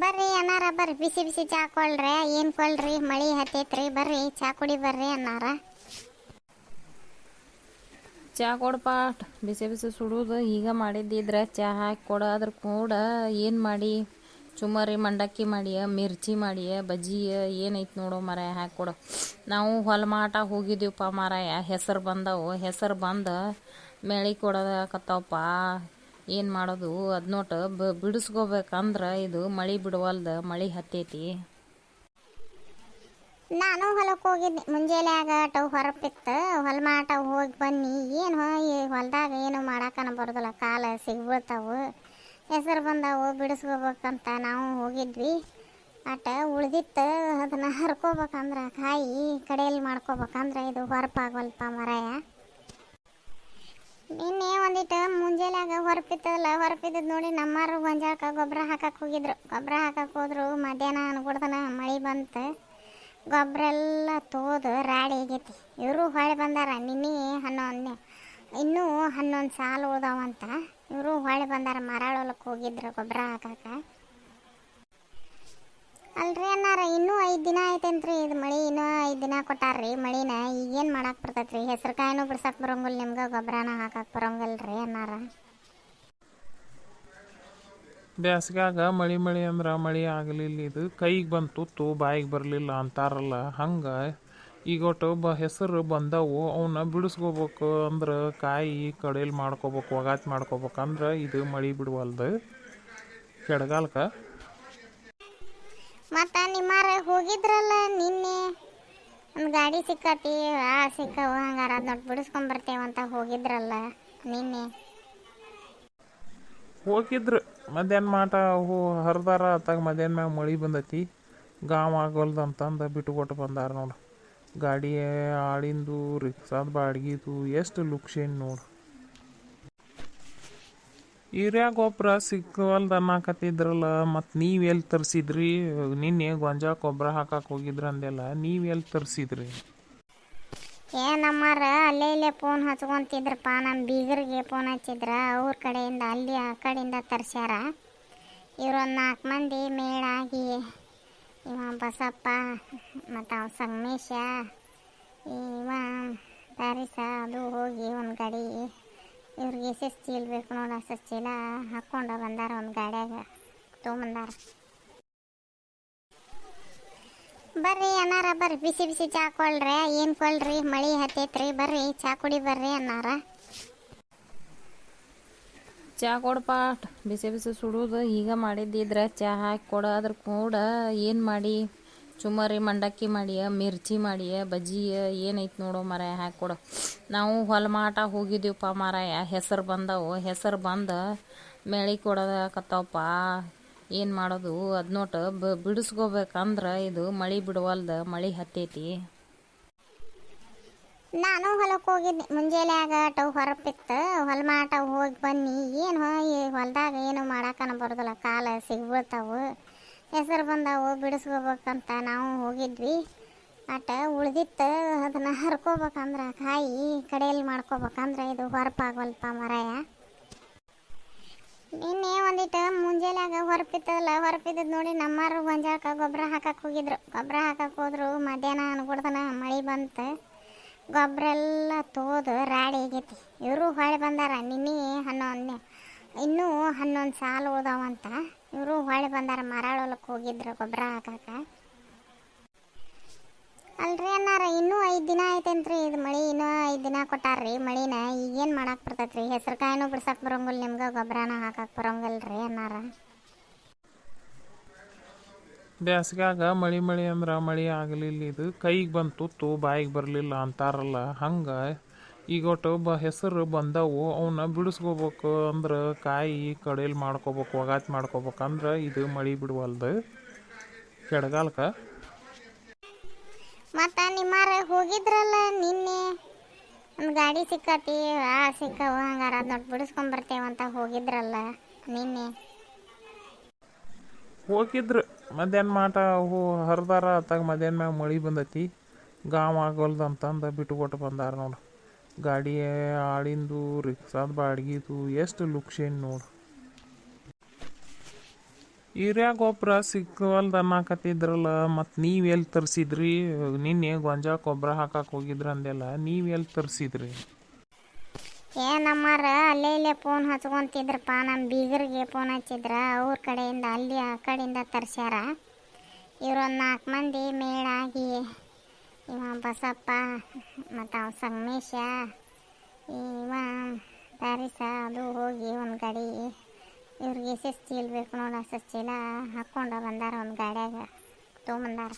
ಬರ್ರಿ ಅನ್ನಾರ, ಬರ್ರಿ. ಬಿಸಿ ಬಿಸಿ ಚಾ ಕೊಳ್ರಿ ಏನು ಕೊಳ್ರಿ ಮಳಿ ಹತ್ತೈತ್ರಿ. ಬರ್ರಿ. ಚಾ ಕುಡಿ ಬರ್ರಿ ಅನ್ನಾರ. ಚಾ ಕೊಡಪ್ಪ ಬಿಸಿ ಬಿಸಿ ಸುಡೋದು. ಈಗ ಮಾಡಿದ್ದಿದ್ರೆ ಚಾ ಹಾಕಿ ಕೊಡ. ಅದ್ರ ಕೂಡ ಏನು ಮಾಡಿ? ಚುಮರಿ, ಮಂಡಕ್ಕಿ ಮಾಡಿಯ? ಮಿರ್ಚಿ ಮಾಡಿಯ? ಬಜ್ಜಿಯ? ಏನೈತಿ ನೋಡು ಮರ ಹಾಕಿ ಕೊಡು. ನಾವು ಹೊಲ ಮಾಟ ಹೋಗಿದ್ದೀವಪ್ಪ ಮಾರಾಯ. ಹೆಸರು ಬಂದವು. ಹೆಸರು ಬಂದು ಮೇಳಿ ಕೊಡೋದಕತ್ತಾವಪ್ಪ. ಏನು ಮಾಡೋದು? ಅದ್ನೋಟ ಬ, ಬಿಡಿಸ್ಕೋಬೇಕಂದ್ರೆ ಇದು ಮಳೆ ಬಿಡವಲ್ದು ಮಳೆ ಹತ್ತೈತಿ. ನಾನು ಹೊಲಕ್ಕೆ ಹೋಗಿದ್ದೆ ಮುಂಜಾನೆ ಆಗ ಹೊರಪಿತ್ತು. ಹೊಲ ಮಾಟ ಹೋಗಿ ಬನ್ನಿ. ಏನು ಹೊಲದಾಗ ಏನು ಮಾಡಕ್ಕನ ಬರೋದಿಲ್ಲ ಕಾಲ ಸಿಗ್ಬಿಡ್ತಾವು. ಹೆಸರು ಬಂದಾವು, ಬಿಡಿಸ್ಕೋಬೇಕಂತ ನಾವು ಹೋಗಿದ್ವಿ. ಅಟ ಉಳ್ದಿತ್ತು. ಅದನ್ನು ಹರ್ಕೋಬೇಕಂದ್ರೆ ಕಾಯಿ ಕಡೆಯಲ್ಲಿ ಮಾಡ್ಕೋಬೇಕಂದ್ರೆ ಇದು ಹೊರಪಾಗವಲ್ಪ ಮರಾಯ. ನಿನ್ನೆ ಒಂದಿಟ್ಟು ಮುಂಜಾನ್ಯಾಗ ಹೊರಪಿತ್ತಲ್ಲ, ಹೊರಪಿದ್ದದ್ ನೋಡಿ ನಮ್ಮಾರು ಗಂಜಾಕ ಗೊಬ್ಬರ ಹಾಕಕ್ಕೆ ಹೋಗಿದ್ರು. ಗೊಬ್ಬರ ಹಾಕಕ್ಕೆ ಹೋದ್ರು, ಮಧ್ಯಾಹ್ನ ಅನ್ಕೊಡ್ದನ ಮಳೆ ಬಂತು. ಗೊಬ್ಬರ ಎಲ್ಲ ತೋದು ರಾಡಿ ಆಗೈತಿ. ಇವರು ಹೊಳೆ ಬಂದಾರ, ನಿನ್ನೆ ಹನ್ನೊಂದನೇ. ಇನ್ನೂ ಹನ್ನೊಂದು ಸಾಲು ಉಳ್ದಾವಂತ ಇವರು ಹೊಳೆ ಬಂದಾರ ಮರಳೊಲಕ್ಕೆ ಹೋಗಿದ್ರು ಗೊಬ್ಬರ ಹಾಕಕ್ಕೆ. ಅಲ್ರಿ ಅನ್ನಾರ, ಇನ್ನೂ ಐದು ದಿನ ಐತೇನ್ರಿ ಇದು ಮಳಿ, ಇನ್ನೂ ಐದು ದಿನ ಕೊಟ್ಟಾರ್ರಿ ಮಳಿನ. ಈಗೇನು ಮಾಡಕ್ಕೆ ಬರ್ತೈತ್ರಿ? ಹೆಸರು ಕಾಯಿನೂ ಬಿಡ್ಸಕ್ಕೆ ಬರೋಂಗಿಲ್ಲ ನಿಮ್ಗೆ, ಗೊಬ್ಬರನ ಹಾಕಕ್ಕೆ ರೀ ಅನ್ನಾರ. ಬ್ಯಾಸ್ಗ್ಯಾಗ ಮಳಿ ಮಳಿ ಅಂದ್ರೆ ಮಳಿ ಆಗಲಿಲ್ಲ ಇದು. ಕೈಗೆ ಬಂತು ತುತ್ತು ಬಾಯಿಗೆ ಬರಲಿಲ್ಲ ಅಂತಾರಲ್ಲ, ಹಂಗೆ ಈಗ ಒಟ್ಟು ಬ ಹೆಸರು ಬಂದವು ಅವನ್ನ ಬಿಡಿಸ್ಕೋಬೇಕು ಅಂದ್ರೆ ಕಾಯಿ ಕಡೇಲಿ ಮಾಡ್ಕೋಬೇಕು, ಒಗಾತ್ ಮಾಡ್ಕೋಬೇಕಂದ್ರೆ ಇದು ಮಳಿ ಬಿಡುವಲ್ದು. ಕೆಡಗಾಲಕ್ಕೆ ಮತ್ತು ನಿಮ್ಮಾರ ಹೋಗಿದ್ರಲ್ಲ ನಿನ್ನೆ? ಒಂದು ಗಾಡಿ ಸಿಕ್ಕತಿ, ಆ ಸಿಕ್ಕವು ಹಂಗಾರ ಅದು ಬಿಡಿಸ್ಕೊಂಬರ್ತೇವೆ ಅಂತ ಹೋಗಿದ್ರಲ್ಲ ನಿನ್ನೆ? ಹೋಗಿದ್ರು. ಮಧ್ಯಾಹ್ನ ಮಾಟ ಹೂ ಹರಿದಾರ ಅತ್ತಾಗ ಮಧ್ಯಾಹ್ನ ಮ್ಯಾಗ ಮಳೆ ಬಂದೈತಿ. ಗಾಂವ್ ಆಗೋಲ್ದು ಅಂತಂದು ಬಿಟ್ಟು ಕೊಟ್ಟು ಬಂದಾರ ನೋಡು. ಗಾಡಿ ಆಳಿಂದು ರಿಕ್ಷಾದ ಬಾಡ್ಗಿದು, ಎಷ್ಟು ಲುಕ್ಸೇನು ನೋಡು. ಯೂರಿಯಾ ಗೊಬ್ಬರ ಸಿಕ್ಕವಲ್ದು ಅನ್ನಕತ್ತಿದ್ರಲ್ಲ, ಮತ್ತು ನೀವು ಎಲ್ಲಿ ತರಿಸಿದ್ರಿ? ನಿನ್ನೆ ಗೊಂಜಾಳ ಗೊಬ್ಬರ ಹಾಕಕ್ಕೆ ಹೋಗಿದ್ರ ಅಂದೆಲ್ಲ, ನೀವು ಎಲ್ಲಿ ತರಿಸಿದ್ರಿ? ಏ ನಮ್ಮರ ಅಲ್ಲೇ ಇಲ್ಲೇ ಫೋನ್ ಹಚ್ಕೊಂತಿದ್ರಪ್ಪ ನಮ್ಮ ಬೀಗರಿಗೆ ಫೋನ್ ಹಚ್ಚಿದ್ರ, ಅವ್ರ ಕಡೆಯಿಂದ ಅಲ್ಲಿ ಆ ಕಡೆಯಿಂದ ತರ್ಸ್ಯಾರ. ಇವ್ರೊಂದು ನಾಲ್ಕು ಮಂದಿ ಮೇಳಾಗಿ, ಇವ ಬಸಪ್ಪ, ಮತ್ತು ಅವ ಸಂಗಮೇಶ, ಇವ ಪ್ಯಾರಿಸ ಅದು ಹೋಗಿ ಒಂದು ಗಾಡಿ ಇವ್ರಿಗೆ ಎಸ್ ಚೀಲ ಬೇಕು ನೋಡಿ, ಎಸ್ ಚೀಲ ಹಾಕ್ಕೊಂಡು ಬಂದಾರ ಒಂದು ಗಾಡ್ಯಾಗ ತೊಗೊಂಬಂದಾರ ಬರ್ರಿ ಅನ್ನಾರ, ಬರ್ರಿ. ಬಿಸಿ ಬಿಸಿ ಚಾ ಕೊಳ್ರಿ, ಏನು ಕೊಳ್ರಿ? ಮಳೆ ಹತ್ತೈತ್ರಿ, ಬರ್ರಿ. ಚಾ ಕುಡಿ ಬರ್ರಿ ಅನ್ನಾರ. ಚಾ ಕೊಡಪ್ಪ ಬಿಸಿ ಬಿಸಿ ಸುಡುದು, ಈಗ ಮಾಡಿದ್ದಿದ್ರೆ ಚಾ ಹಾಕಿ ಕೊಡ, ಅದ್ರ ಕೂಡ ಏನು ಮಾಡಿ? ಚುಮ್ಮರಿ ಮಂಡಕ್ಕಿ ಮಾಡಿಯ, ಮಿರ್ಚಿ ಮಾಡಿಯ, ಬಜ್ಜಿಯ, ಏನೈತೆ ನೋಡು ಮರ ಹಾಕಿ ಕೊಡು. ನಾವು ಹೊಲ ಮಾಟ ಹೋಗಿದ್ದೀವಪ್ಪ ಮಾರಾಯ, ಹೆಸರು ಬಂದವು. ಹೆಸರು ಬಂದು ಮೇಳಿ ಕೊಡೋದಾಕತ್ತವಪ್ಪ. ಏನು ಮಾಡೋದು? ಅದ್ನೋಟ ಬ, ಬಿಡಿಸ್ಕೋಬೇಕಂದ್ರೆ ಇದು ಮಳೆ ಬಿಡವಲ್ದು, ಮಳೆ ಹತ್ತೈತಿ. ನಾನು ಹೊಲಕ್ಕೆ ಹೋಗಿದ್ದೆ ಮುಂಜಾನೆ ಆಗ ಹೊರಪಿತ್ತು, ಹೊಲ ಮಾಟ ಹೋಗಿ ಬನ್ನಿ. ಏನು ಹೊಲದಾಗ ಏನು ಮಾಡಕ್ಕನ ಬರೋದಿಲ್ಲ. ಕಾಲ ಸಿಗ್ಬಿಡ್ತಾವು. ಹೆಸರು ಬಂದಾವು, ಬಿಡಿಸ್ಕೋಬೇಕಂತ ನಾವು ಹೋಗಿದ್ವಿ. ಆಟ ಉಳ್ದಿತ್ತು, ಅದನ್ನು ಹರ್ಕೋಬೇಕಂದ್ರೆ, ಕಾಯಿ ಕಡೆಯಲ್ಲಿ ಮಾಡ್ಕೋಬೇಕಂದ್ರೆ ಇದು ಹೊರಪಾಗವಲ್ಪ ಮರಾಯ. ನಿನ್ನೆ ಒಂದಿಟ್ಟು ಮುಂಜಾನೆಯಾಗ ಹೊರಪಿತ್ತಲ್ಲ, ಹೊರಪಿದ್ದದ್ ನೋಡಿ ನಮ್ಮಾರು ಗೊಂಜಾಳಕ್ಕೆ ಗೊಬ್ಬರ ಹಾಕಕ್ಕೆ ಹೋಗಿದ್ರು. ಗೊಬ್ಬರ ಹಾಕಕ್ಕೆ ಹೋದ್ರು, ಮಧ್ಯಾಹ್ನ ಅನ್ಕೊಡ್ದನ, ಮಳೆ ಬಂತು. ಗೊಬ್ಬರ ಎಲ್ಲ ತೋದು ರಾಡಿ ಆಗೈತಿ. ಇವರು ಹೊಳೆ ಬಂದಾರ, ನಿನ್ನೆ ಹನ್ನೊಂದನೇ. ಇನ್ನೂ ಹನ್ನೊಂದು ಸಾಲು ಉಳ್ದಾವಂತ ಇವರು ಹೊಳೆ ಬಂದಾರ ಮರಳೊಲಕ್ಕೆ ಹೋಗಿದ್ರು ಗೊಬ್ಬರ ಹಾಕಕ್ಕೆ. ಅಲ್ರಿ ಅನ್ನಾರ, ಇನ್ನೂ ಐದು ದಿನ ಐತೇನ್ರಿ ಇದು ಮಳಿ, ಇನ್ನೂ ಐದು ದಿನ ಕೊಟ್ಟಾರ್ರಿ ಮಳಿನ. ಈಗೇನು ಮಾಡಕ್ಕೆ ಬರ್ತೈತ್ರಿ? ಹೆಸರು ಕಾಯಿನೂ ಬಿಡ್ಸಕ್ಕೆ ಬರೋಂಗಿಲ್ಲ, ನಿಮ್ಗೆ ಗೊಬ್ಬರನ ಹಾಕಕ್ಕೆ ಬರೋಂಗಿಲ್ರಿ ಅನ್ನಾರ. ಬ್ಯಾಸ್ಗ್ಯಾಗ ಮಳಿ ಮಳಿ ಅಂದ್ರೆ ಮಳಿ ಆಗಲಿಲ್ಲ ಇದು. ಕೈಗೆ ಬಂತು ತೂ, ಬಾಯಿಗೆ ಬರಲಿಲ್ಲ ಅಂತಾರಲ್ಲ, ಹಂಗೆ ಈಗ ಒಟ್ಟು ಬ ಹೆಸರು ಬಂದವು ಅವನ್ನ ಬಿಡಿಸ್ಕೋಬೇಕು ಅಂದ್ರೆ ಕಾಯಿ ಕಡೆಯಲ್ಲಿ ಮಾಡ್ಕೋಬೇಕು ಒಗಾತ್ ಮಾಡ್ಕೋಬೇಕಂದ್ರೆ ಇದು ಮಳಿ ಬಿಡುವಲ್ದು. ಕೆಡಗಾಲಕ್ಕೆ? ಮತ್ತು ನಿಮ್ಮಾರ ಹೋಗಿದ್ರಲ್ಲ ನಿನ್ನೆ? ಒಂದು ಗಾಡಿ ಸಿಕ್ಕತಿ ಆ ಸಿಕ್ಕವು ಹಂಗಾರ ಅದು ಬಿಡಿಸ್ಕೊಂಬರ್ತೇವೆ ಅಂತ ಹೋಗಿದ್ರಲ್ಲ ನಿನ್ನೆ? ಹೋಗಿದ್ರು. ಮಧ್ಯಾಹ್ನ ಮಾಟ ಹೋ ಹರಿದಾರ ಅತ್ತಾಗ ಮಧ್ಯಾಹ್ನ ಮ್ಯಾಗ ಮಳೆ ಬಂದೈತಿ. ಗಾಂವ್ ಆಗೋಲ್ದು ಅಂತಂದು ಬಿಟ್ಟು ಕೊಟ್ಟು ಬಂದಾರ ನೋಡು. ಗಾಡಿ ಆಳಿಂದು ರಿಕ್ಷಾದ ಬಾಡ್ಗಿದು, ಎಷ್ಟು ಲುಕ್ಷೇನು ನೋಡು. ಹಿರಿಯ ಗೊಬ್ಬರ ಸಿಕ್ಕವಲ್ದು ಅನ್ನಕತ್ತಿದ್ರಲ್ಲ, ಮತ್ತು ನೀವು ಎಲ್ಲಿ ತರಿಸಿದ್ರಿ? ನಿನ್ನೆ ಗೊಂಜಾಳ ಗೊಬ್ಬರ ಹಾಕಕ್ಕೆ ಹೋಗಿದ್ರ ಅಂದೆಲ್ಲ, ನೀವು ಎಲ್ಲಿ ತರಿಸಿದ್ರಿ? ಏ ನಮ್ಮರ ಅಲ್ಲೇ ಇಲ್ಲೇ ಫೋನ್ ಹಚ್ಕೊಂತಿದ್ರಪ್ಪ ನಮ್ಮ ಬೀಗರಿಗೆ ಫೋನ್ ಹಚ್ಚಿದ್ರ, ಅವ್ರ ಕಡೆಯಿಂದ ಅಲ್ಲಿ ಆ ಕಡೆಯಿಂದ ತರ್ಸ್ಯಾರ. ಇವ್ರೊಂದು ನಾಲ್ಕು ಮಂದಿ ಮೇಳಾಗಿ ಇವ ಬಸಪ್ಪ ಮತ್ತು ಅವ ಸಂಗಮೇಶ ಇವ ಪ್ಯಾರಿಸ ಅದು ಹೋಗಿ ಒಂದು ಗಾಡಿ ಇವ್ರಿಗೆ ಎಸ್ ಎಸ್ ಬೇಕು ನೋಡಿ ಎಸ್ ಎಸ್ ಹಾಕ್ಕೊಂಡು ಬಂದಾರ ಒಂದು ಗಾಡ್ಯಾಗ ತೊಗೊಂಬಂದಾರ